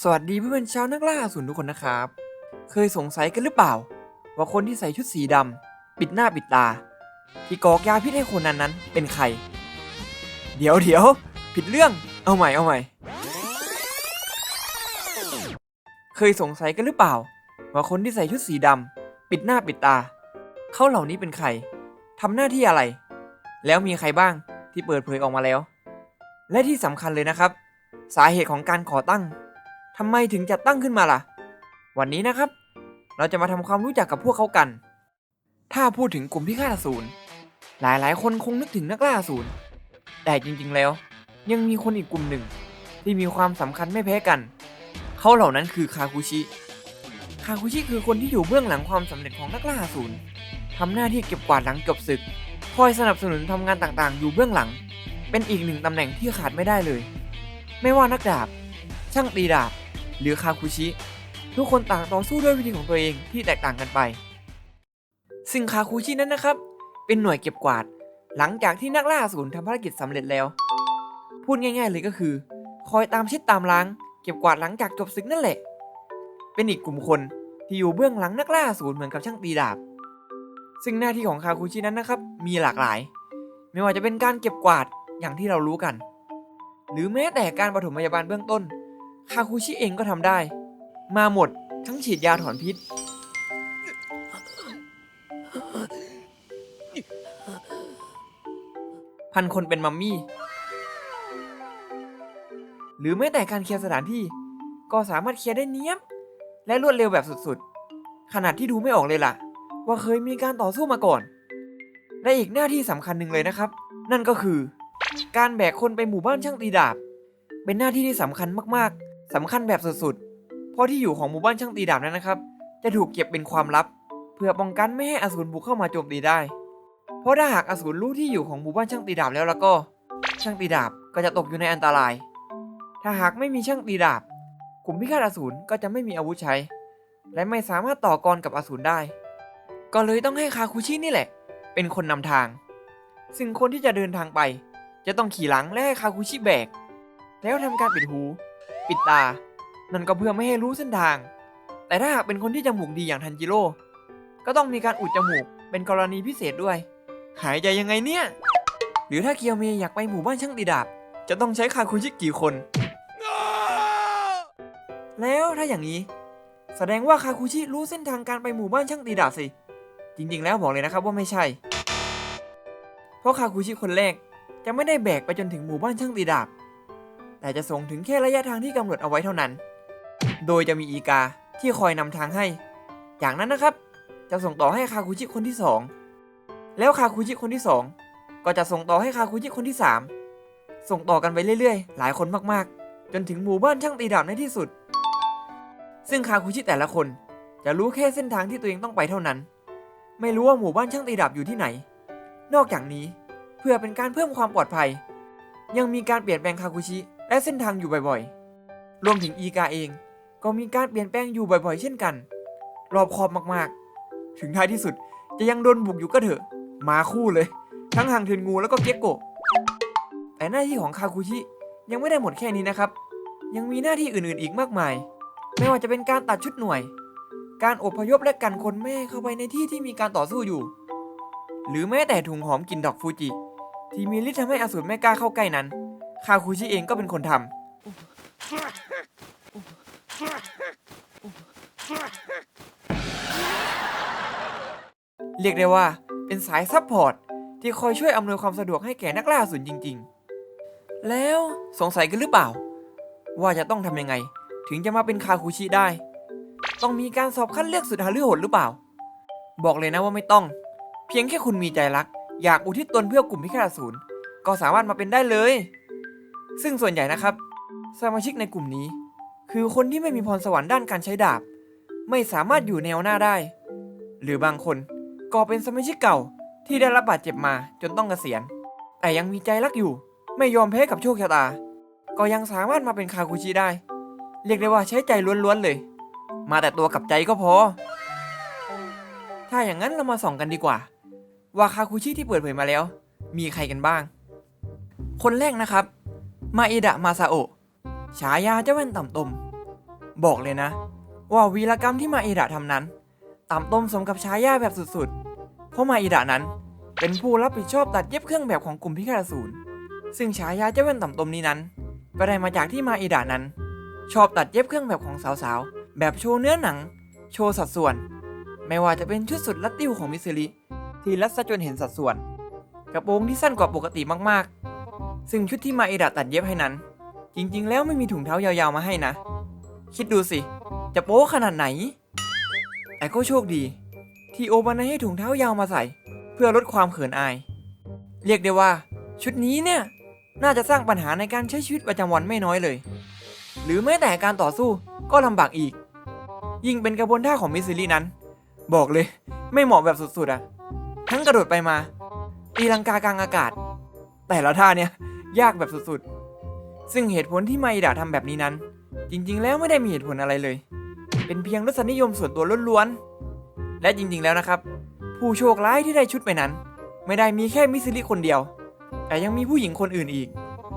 สวัสดีเพื่อนชาวนักล่าอสูรทุกคนนะครับ เคยสงสัยกันหรือเปล่า ว่าคนที่ใส่ชุดสีดำปิดหน้าปิดตา ที่กอกยาพิษให้คนนั้นนั้นเป็นใคร เดี๋ยวเดี๋ยวผิดเรื่องเอาใหม่เอาใหม่ เคยสงสัยกันหรือเปล่า ว่าคนที่ใส่ชุดสีดำปิดหน้าปิดตา เขาเหล่านี้เป็นใครทำหน้าที่อะไร แล้วมีใครบ้างที่เปิดเผยออกมาแล้ว และที่สำคัญเลยนะครับ สาเหตุของการก่อตั้ง ทำไมถึงจัดตั้งขึ้นมาล่ะ วันนี้นะครับ เราจะมาทำความรู้จักกับพวกเขากัน ถ้าพูดถึงกลุ่มพิฆาตอสูรหลายๆคนคงนึกถึงนักล่าอสูรแต่จริงๆแล้ว ยังมีคนอีกกลุ่มหนึ่ง ที่มีความสำคัญไม่แพ้กัน เขาเหล่านั้นคือคาคุชิคาคุชิคือคนที่อยู่เบื้องหลังความสำเร็จของนักล่าอสูรทำหน้าที่เก็บกวาดหลังจบศึก คอยสนับสนุนทำงานต่างๆ อยู่เบื้องหลัง เป็นอีกหนึ่งตำแหน่งที่ขาดไม่ได้เลย ไม่ว่านักดาบ ช่างตีดาบ หรือคาคุชิ ทุกคนต่างต่อสู้ด้วยวิธีของตัวเองที่แตกต่างกันไป ซึ่งคาคุชินั้นนะครับ เป็นหน่วยเก็บกวาด หลังจากที่นักล่าอสูรทำภารกิจสำเร็จแล้ว พูดง่าย ๆ เลยก็คือ คอยตามเช็ดตามล้าง เก็บกวาดหลังจากจบศึกนั่นแหละ เป็นอีกกลุ่มคนที่อยู่เบื้องหลังนักล่าอสูรเหมือนกับช่างตีดาบ ซึ่งหน้าที่ของคาคุชินั้นนะครับ มีหลากหลาย ไม่ว่าจะเป็นการเก็บกวาดอย่างที่เรารู้กัน หรือแม้แต่การปฐมพยาบาลเบื้องต้น คาคุชิเองก็ทำได้ มาหมดทั้งฉีดยาถอนพิษ พันคนเป็นมัมมี่ หรือแม้แต่การเคลียร์สถานที่ ก็สามารถเคลียร์ได้เนี้ยบ และรวดเร็วแบบสุดๆ ขนาดที่ดูไม่ออกเลยล่ะ ว่าเคยมีการต่อสู้มาก่อน และอีกหน้าที่สำคัญหนึ่งเลยนะครับ นั่นก็คือ การแบกคนไปหมู่บ้านช่างตีดาบ เป็นหน้าที่ที่สำคัญมากๆ สำคัญแบบสุดๆ เพราะที่อยู่ของหมู่บ้านช่างตีดาบนั้นนะครับ จะถูกเก็บเป็นความลับ เพื่อป้องกันไม่ให้อสูรบุกเข้ามาโจมตีได้ เพราะถ้าหากอสูรรู้ที่อยู่ของหมู่บ้านช่างตีดาบแล้วแล้วก็ ช่างตีดาบก็จะตกอยู่ในอันตราย ถ้าหากไม่มีช่างตีดาบกลุ่มพิฆาตอสูรก็จะไม่มีอาวุธใช้ และไม่สามารถต่อกรกับอสูรได้ ก็เลยต้องให้คาคุชินี่แหละ เป็นคนนำทาง ซึ่งคนที่จะเดินทางไป จะต้องขี่หลังและให้คาคุชิแบก แล้วทำการปิดหู ปิดตา นั่นก็เพื่อไม่ให้รู้เส้นทาง แต่ถ้าหากเป็นคนที่จมูกดีอย่างทันจิโร่ก็ต้องมีการอุดจมูกเป็นกรณีพิเศษด้วย หายใจยังไงเนี่ย หรือถ้าเกียวเมย์อยากไปหมู่บ้านช่างตีดาบ จะต้องใช้คาคุชิกี่คน แล้วถ้าอย่างนี้ แสดงว่าคาคุชิรู้เส้นทางการไปหมู่บ้านช่างตีดาบสิ จริงๆ แล้วบอกเลยนะครับว่าไม่ใช่ เพราะคาคุชิคนแรกจะไม่ได้แบกไปจนถึงหมู่บ้านช่างตีดาบ แต่จะส่งถึงแค่ระยะทางที่กำหนดเอาไว้เท่านั้น โดยจะมีอีกาที่คอยนำทางให้ จากนั้นนะครับ จะส่งต่อให้คาคุชิคนที่สองแล้วคาคุชิคนที่สองก็จะส่งต่อให้คาคุชิคนที่สามส่งต่อกันไปเรื่อยๆ หลายคนมากๆ จนถึงหมู่บ้านช่างตีดาบในที่สุด ซึ่งคาคุชิแต่ละคนจะรู้แค่เส้นทางที่ตัวเองต้องไปเท่านั้น ไม่รู้ว่าหมู่บ้านช่างตีดาบอยู่ที่ไหน นอกจากนี้เพื่อเป็นการเพิ่มความปลอดภัย ยังมีการเปลี่ยนแปลงคาคุชิ และเส้นทางอยู่บ่อยๆ รวมถึงอีกาเอง ก็มีการเปลี่ยนแปลงอยู่บ่อยๆ เช่นกัน รอบคอบมากๆ ถึงท้ายที่สุดจะยังโดนบุกอยู่ก็เถอะ มาคู่เลย ทั้งหางเทินงูแล้วก็เก็กโกะแต่หน้าที่ของคาคุชิยังไม่ได้หมดแค่นี้นะครับ ยังมีหน้าที่อื่นๆอีกมากมาย ไม่ว่าจะเป็นการตัดชุดหน่วย การอพยพและกันคนแม่เข้าไปในที่ที่มีการต่อสู้อยู่ หรือแม้แต่ถุงหอมกลิ่นดอกฟูจิ ที่มีฤทธิ์ทำให้อสูรไม่กล้าเข้าใกล้นั้น คาคุชิเองก็เป็นคนทำเรียกได้ว่าเป็นสายซัพพอร์ตที่คอยช่วยอำนวยความสะดวกให้แก่นักล่าสูรจริง ๆ แล้วสงสัยกันหรือเปล่า ว่าจะต้องทำยังไง ถึงจะมาเป็นคาคุชิได้ ต้องมีการสอบคัดเลือกสุดหาลือโหดหรือเปล่า บอกเลยนะว่าไม่ต้อง เพียงแค่คุณมีใจรัก อยากอุทิศตนเพื่อกลุ่มพิฆาตอสูรก็สามารถมาเป็นได้เลย ซึ่งส่วนใหญ่นะครับสมาชิกในกลุ่มนี้ คือคนที่ไม่มีพรสวรรค์ด้านการใช้ดาบ ไม่สามารถอยู่แนวหน้าได้ หรือบางคนก็เป็นสมาชิกเก่าที่ได้รับบาดเจ็บมาจนต้องเกษียณ แต่ยังมีใจรักอยู่ ไม่ยอมแพ้กับโชคชะตา ก็ยังสามารถมาเป็นคาคุชิได้ เรียกได้ว่าใช้ใจล้วนๆเลย มาแต่ตัวกับใจก็พอ ถ้าอย่างนั้นเรามาส่องกันดีกว่า ว่าคาคุชิที่เปิดเผยมาแล้ว มีใครกันบ้าง คนแรกนะครับ มาอิดะมาซาโอะฉายาเจ้าแว่นต่ำตม บอกเลยนะ ว่าวีรกรรมที่มาอิดะทำนั้น ต่ำตมสมกับฉายาแบบสุดๆ เพราะมาอิดะนั้นเป็นผู้รับผิดชอบตัดเย็บเครื่องแบบของกลุ่มพิฆาตอสูรซึ่งฉายาเจ้าแว่นต่ำตมนี้นั้น ก็ได้มาจากที่มาอิดะนั้น ชอบตัดเย็บเครื่องแบบของสาวๆ แบบโชว์เนื้อหนัง โชว์สัดส่วน ไม่ว่าจะเป็นชุดสุดลัดติ้วของมิสซิลิที่รัดซะจนเห็นสัดส่วน กระโปรงที่สั้นกว่าปกติมากๆ ซึ่งชุดที่มาอิดะตัดเย็บให้นั้น จริงๆ แล้วไม่มีถุงเท้ายาวๆมาให้นะ คิดดูสิ จะโป๊ขนาดไหน แต่ก็โชคดี ที่โอบานาให้ถุงเท้ายาวมาใส่ เพื่อลดความเขินอาย เรียกได้ว่า ชุดนี้เนี่ย น่าจะสร้างปัญหาในการใช้ชีวิตประจำวันไม่น้อยเลย หรือแม้แต่การต่อสู้ก็ลำบากอีก ยิ่งเป็นกระบวนท่าของมิสซิลี่นั้น บอกเลย ไม่เหมาะแบบสุดๆอะทั้งกระโดดไปมาตีลังกากลางอากาศ แต่ละท่าเนี่ย ยากแบบสุดๆ ซึ่งเหตุผลที่ไมดาทำแบบนี้นั้น จริงๆ แล้วไม่ได้มีเหตุผลอะไรเลย เป็นเพียงรสนิยมส่วนตัวล้วนๆ และจริงๆ แล้วนะครับ ผู้โชคร้ายที่ได้ชุดไปนั้น ไม่ได้มีแค่มิซิลิคนเดียว แต่ยังมีผู้หญิงคนอื่นอีก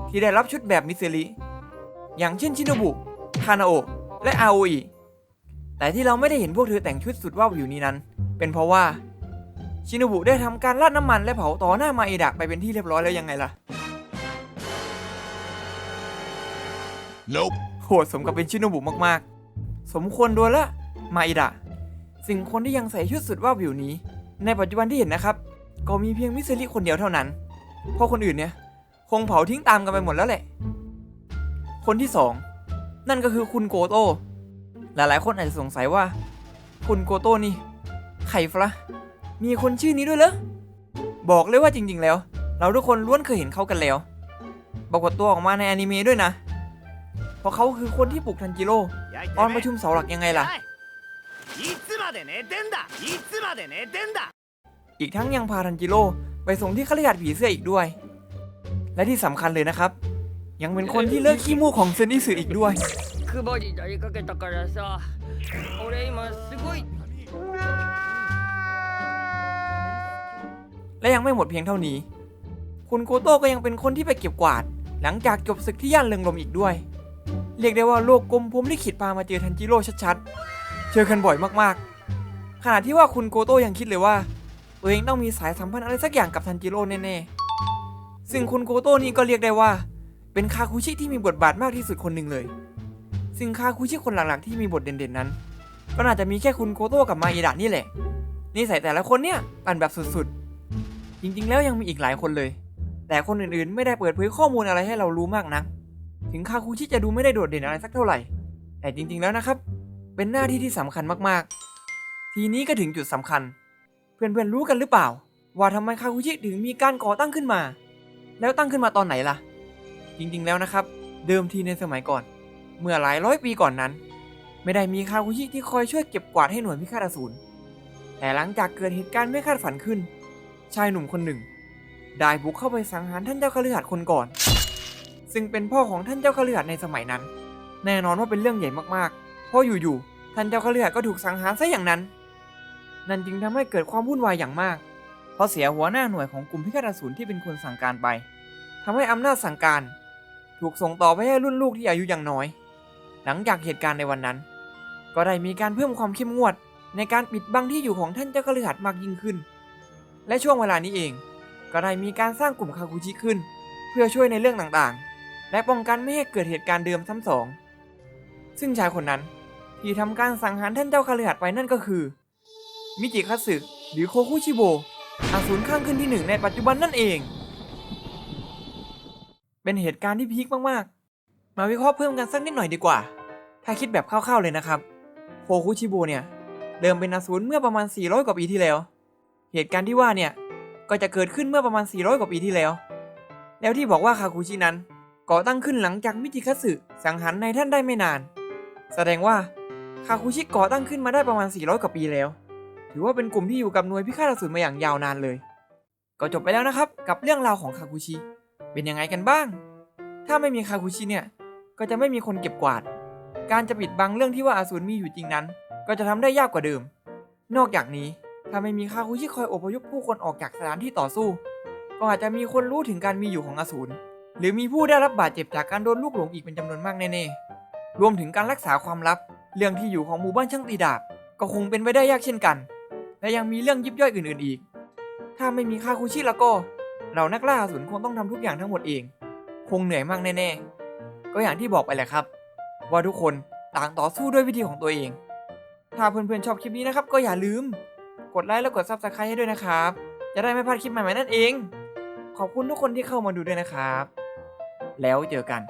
ที่ได้รับชุดแบบมิซิลิ อย่างเช่นชินโนบุ คานาโอะและอาโออิแต่ที่เราไม่ได้เห็นพวกเธอแต่งชุดสุดว่าวอยู่นี้นั้น เป็นเพราะว่าชินโนบุได้ทำการราดน้ำมันและเผาต่อหน้ามาเอดะไปเป็นที่เรียบร้อยแล้วยังไงล่ะ Nope. โหดสมกับเป็นชิโนบุมากๆ สมควรโดนละ มาอิดะ สิ่งคนที่ยังใส่ชุดสุดว่าบอยู่นี้ ในปัจจุบันที่เห็นนะครับ ก็มีเพียงมิสซิลิคนเดียวเท่านั้น เพราะคนอื่นเนี่ย คงเผาทิ้งตามกันไปหมดแล้วแหละ คนที่สองนั่นก็คือคุณโกโต้ หลายๆ คนอาจจะสงสัยว่า คุณโกโต้นี่ใครฟะมีคนชื่อนี้ด้วยเหรอ บอกเลยว่าจริงๆแล้ว เราทุกคนล้วนเคยเห็นเขากันแล้ว ปรากฏตัวออกมาในอนิเมะด้วยนะ เพราะเขาคือคนที่ปลุกทันจิโร่ตอนประชุมเสาหลักยังไงล่ะ อีกทั้งยังพาทันจิโร่ไปส่งที่ขลยาดผีเสื้ออีกด้วย และที่สำคัญเลยนะครับ ยังเป็นคนที่เลิกขี้มูกของเซนอิสึอีกด้วยและยังไม่หมดเพียงเท่านี้ คุณโกโต้ก็ยังเป็นคนที่ไปเก็บกวาด หลังจากจบศึกที่ย่านเริงลมอีกด้วย เรียกได้ว่าโลกกลมพรหมลิขิตพามาเจอทันจิโร่ชัดๆ เจอกันบ่อยมากๆ ขณะที่ว่าคุณโกโต้ยังคิดเลยว่า ตัวเองต้องมีสายสัมพันธ์อะไรสักอย่างกับทันจิโร่แน่ๆ ซึ่งคุณโกโต้นี่ก็เรียกได้ว่า เป็นคาคุชิที่มีบทบาทมากที่สุดคนหนึ่งเลย ซึ่งคาคุชิคนหลักๆ ที่มีบทเด่นๆนั้น ก็น่าจะมีแค่คุณโกโต้กับมาอิดะนี่แหละนิสัยแต่ละคนเนี่ยปั่นแบบสุดๆ จริงๆ แล้วยังมีอีกหลายคนเลย แต่คนอื่นๆ ไม่ได้เปิดเผยข้อมูลอะไรให้เรารู้มากนะัก ถึงคาคุชิจะดูไม่ได้โดดเด่นอะไรสักเท่าไหร่ แต่จริงๆแล้วนะครับ เป็นหน้าที่ที่สำคัญมากๆ ทีนี้ก็ถึงจุดสำคัญ เพื่อนๆรู้กันหรือเปล่า ว่าทำไมคาคุชิถึงมีการก่อตั้งขึ้นมา แล้วตั้งขึ้นมาตอนไหนล่ะ จริงๆแล้วนะครับ เดิมทีในสมัยก่อน เมื่อหลายร้อยปีก่อนนั้น ไม่ได้มีคาคุชิที่คอยช่วยเก็บกวาดให้หน่วยพิฆาตอสูรแต่หลังจากเกิดเหตุการณ์ไม่คาดฝันขึ้น ชายหนุ่มคนหนึ่ง ได้บุกเข้าไปสังหารท่านเจ้าคฤหัสถ์คนก่อน ซึ่งเป็นพ่อของท่านเจ้าคฤหัสถ์ในสมัยนั้น แน่นอนว่าเป็นเรื่องใหญ่มากๆ เพราะอยู่ๆท่านเจ้าคฤหัสถ์ก็ถูกสังหารซะอย่างนั้น นั่นจึงทำให้เกิดความวุ่นวายอย่างมาก เพราะเสียหัวหน้าหน่วยของกลุ่มพิฆาตอสูรที่เป็นคนสั่งการไปทำให้อำนาจสั่งการ ถูกส่งต่อไปให้รุ่นลูกที่อายุยังน้อย หลังจากเหตุการณ์ในวันนั้น ก็ได้มีการเพิ่มความเข้มงวด ในการปิดบังที่อยู่ของท่านเจ้าคฤหัสถ์มากยิ่งขึ้น และช่วงเวลานี้เอง ก็ได้มีการสร้างกลุ่มคาคุชิขึ้น เพื่อช่วยในเรื่องต่างๆ และป้องกันไม่ให้เกิดเหตุการณ์เดิมซ้ำสอง ซึ่งชายคนนั้นที่ทำการสังหารท่านเจ้าคฤหัสถ์ไปนั่นก็คือ มิจิคัตสึหรือโคคุชิโบอาสูรข้างขึ้นที่หนึ่งในปัจจุบันนั่นเอง เป็นเหตุการณ์ที่พีคมากๆ มาวิเคราะห์เพิ่มกันสักนิดหน่อยดีกว่า ถ้าคิดแบบคร่าวๆเลยนะครับ โคคุชิโบเนี่ย เดิมเป็นอาสูรเมื่อประมาณ 400 กว่าปีที่แล้ว เหตุการณ์ที่ว่าเนี่ย ก็จะเกิดขึ้นเมื่อประมาณ 400 กว่าปีที่แล้ว แล้วที่บอกว่าคาคุชินั้น ก่อตั้งขึ้นหลังจากมิจิคัตสึสังหารในท่านได้ไม่นาน แสดงว่าคาคุชิก่อตั้งขึ้นมาได้ประมาณ 400 กว่าปีแล้ว ถือว่าเป็นกลุ่มที่อยู่กับหน่วยพิฆาตอสูรมาอย่างยาวนานเลย ก็จบไปแล้วนะครับ กับเรื่องราวของคาคุชิ เป็นยังไงกันบ้าง ถ้าไม่มีคาคุชิเนี่ย ก็จะไม่มีคนเก็บกวาด การจะปิดบังเรื่องที่ว่าอสูรมีอยู่จริงนั้น ก็จะทำได้ยากกว่าเดิม นอกจากนี้ถ้าไม่มีคาคุชิคอยอพยพผู้คนออกจากสถานที่ต่อสู้ ก็อาจจะมีคนรู้ถึงการมีอยู่ของอสูร หรือมีผู้ได้รับบาดเจ็บจากการโดนลูกหลงอีกเป็นจำนวนมากแน่ๆ รวมถึงการรักษาความลับ เรื่องที่อยู่ของหมู่บ้านช่างตีดาบ ก็คงเป็นไปได้ยากเช่นกัน และยังมีเรื่องยิบย่อยอื่น ๆ อีก ถ้าไม่มีคาคุชิแล้วก็เรานักล่าสูรคงต้องทำทุกอย่างทั้งหมดเอง คงเหนื่อยมากแน่ๆ ก็อย่างที่บอกไปแหละครับ ว่าทุกคนต่างต่อสู้ด้วยวิธีของตัวเอง ถ้าเพื่อนๆชอบคลิปนี้นะครับ ก็อย่าลืม กดไลค์และกด Subscribe ให้ด้วยนะครับ จะได้ไม่พลาดคลิปใหม่ๆนั่นเอง ขอบคุณทุกคนที่เข้ามาดูด้วยนะครับ แล้วเจอกัน